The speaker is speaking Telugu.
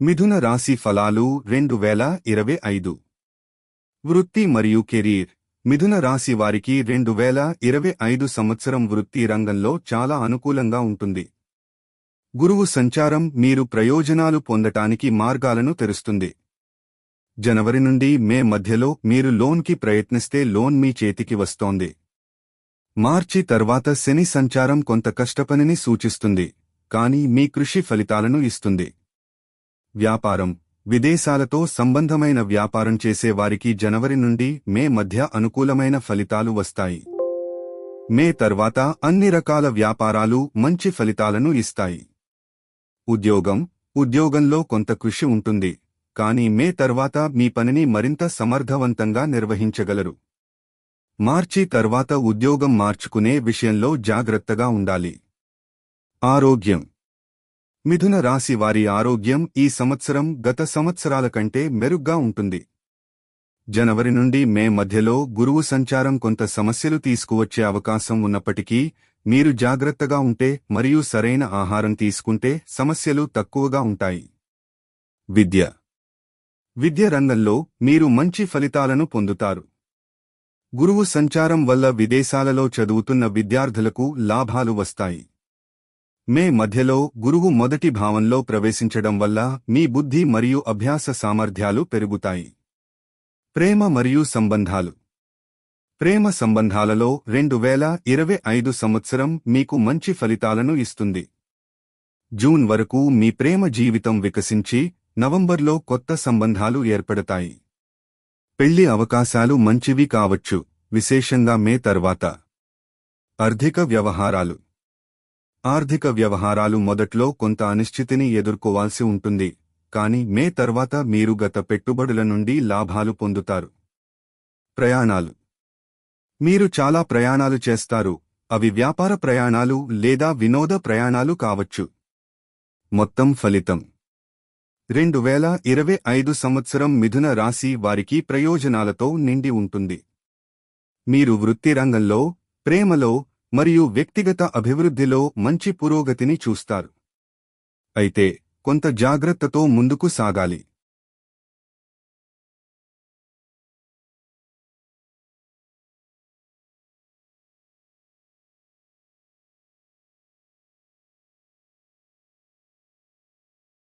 మిథున రాశి ఫలాలు రెండు వేల ఇరవై ఐదు. వృత్తి మరియు కెరీర్. మిథున రాశి వారికి రెండు వేల ఇరవై ఐదు సంవత్సరం వృత్తి రంగంలో చాలా అనుకూలంగా ఉంటుంది. గురువు సంచారం మీరు ప్రయోజనాలు పొందటానికి మార్గాలను తెరుస్తుంది. జనవరి నుండి మే మధ్యలో మీరు లోన్కి ప్రయత్నిస్తే లోన్ మీ చేతికి వస్తోంది. మార్చి తర్వాత శని సంచారం కొంత కష్టపనిని సూచిస్తుంది. కానీ మీ కృషి ఫలితాలను ఇస్తుంది. వ్యాపారం. విదేశాలతో సంబంధమైన వ్యాపారం చేసే వారికి జనవరి నుండి మే మధ్య అనుకూలమైన ఫలితాలు వస్తాయి. మే తర్వాత అన్ని రకాల వ్యాపారాలు మంచి ఫలితాలను ఇస్తాయి. ఉద్యోగం. ఉద్యోగంలో కొంత కృషి ఉంటుంది. కానీ మే తర్వాత మీ పనిని మరింత సమర్థవంతంగా నిర్వహించగలరు. మార్చి తర్వాత ఉద్యోగం మార్చుకునే విషయంలో జాగ్రత్తగా ఉండాలి. ఆరోగ్యం. మిథున రాశి వారి ఆరోగ్యం ఈ సంవత్సరం గత సంవత్సరాల కంటే మెరుగ్గా ఉంటుంది. జనవరి నుండి మే మధ్యలో గురువు సంచారం కొంత సమస్యలు తీసుకువచ్చే అవకాశం ఉన్నప్పటికీ మీరు జాగ్రత్తగా ఉంటే మరియు సరైన ఆహారం తీసుకుంటే సమస్యలు తక్కువగా ఉంటాయి. విద్య. విద్య రంగంలో మీరు మంచి ఫలితాలను పొందుతారు. గురువు సంచారం వల్ల విదేశాలలో చదువుతున్న విద్యార్థులకు లాభాలు వస్తాయి. మే మధ్యలో గురువు మొదటి భావంలో ప్రవేశించడం వల్ల మీ బుద్ధి మరియు అభ్యాస సామర్థ్యాలు పెరుగుతాయి. ప్రేమ మరియు సంబంధాలు. ప్రేమ సంబంధాలలో రెండు వేల ఇరవై ఐదు సంవత్సరం మీకు మంచి ఫలితాలను ఇస్తుంది. జూన్ వరకు మీ ప్రేమ జీవితం వికసించి నవంబర్లో కొత్త సంబంధాలు ఏర్పడతాయి. పెళ్ళి అవకాశాలు మంచివి కావచ్చు విశేషంగా మే తర్వాత. ఆర్థిక వ్యవహారాలు. ఆర్థిక వ్యవహారాలు మొదట్లో కొంత అనిశ్చితిని ఎదుర్కోవాల్సి ఉంటుంది కానీ మే తర్వాత మీరు గత పెట్టుబడుల నుండి లాభాలు పొందుతారు. ప్రయాణాలు. మీరు చాలా ప్రయాణాలు చేస్తారు అవి వ్యాపార ప్రయాణాలు లేదా వినోద ప్రయాణాలు కావచ్చు. మొత్తం ఫలితం. రెండు వేల ఇరవై ఐదు సంవత్సరం మిథున రాశి వారికి ప్రయోజనాలతో నిండి ఉంటుంది. మీరు వృత్తి రంగంలో ప్రేమలో మరియు వ్యక్తిగత అభివృద్ధిలో మంచి పురోగతిని చూస్తారు. అయితే కొంత జాగ్రత్తతో ముందుకు సాగాలి.